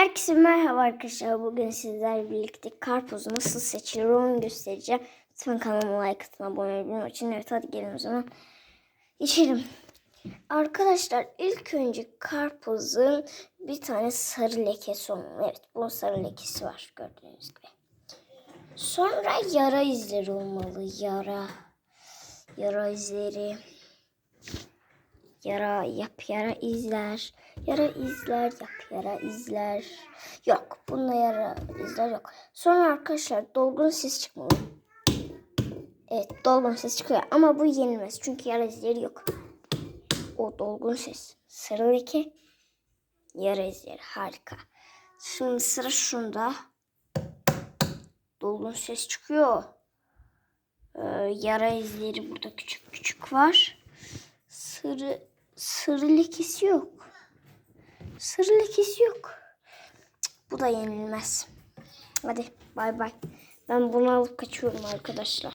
Herkese merhaba arkadaşlar. Bugün sizlerle birlikte karpuz nasıl seçilir onu göstereceğim. Lütfen kanalıma like atın, abone olmayı için. Evet hadi gelin o zaman. Geçelim. Arkadaşlar ilk önce karpuzun bir tane sarı lekesi olmalı. Evet bunun sarı lekesi var gördüğünüz gibi. Sonra yara izleri olmalı. Yara. Yara izleri. Yara yap yara izler. Yara izler yap yara izler. Yok bunda yara izler yok. Sonra arkadaşlar dolgun ses çıkmalı. Evet dolgun ses çıkıyor ama bu yenilmez. Çünkü yara izleri yok. O dolgun ses. Leke. Yara izleri harika. Şimdi sıra şunda. Dolgun ses çıkıyor. Ee, yara izleri burada küçük küçük var. Sarı sarı lekesi yok. Sarı lekesi yok. Bu da yenilmez. Hadi bay bay. Ben bunu alıp kaçıyorum arkadaşlar.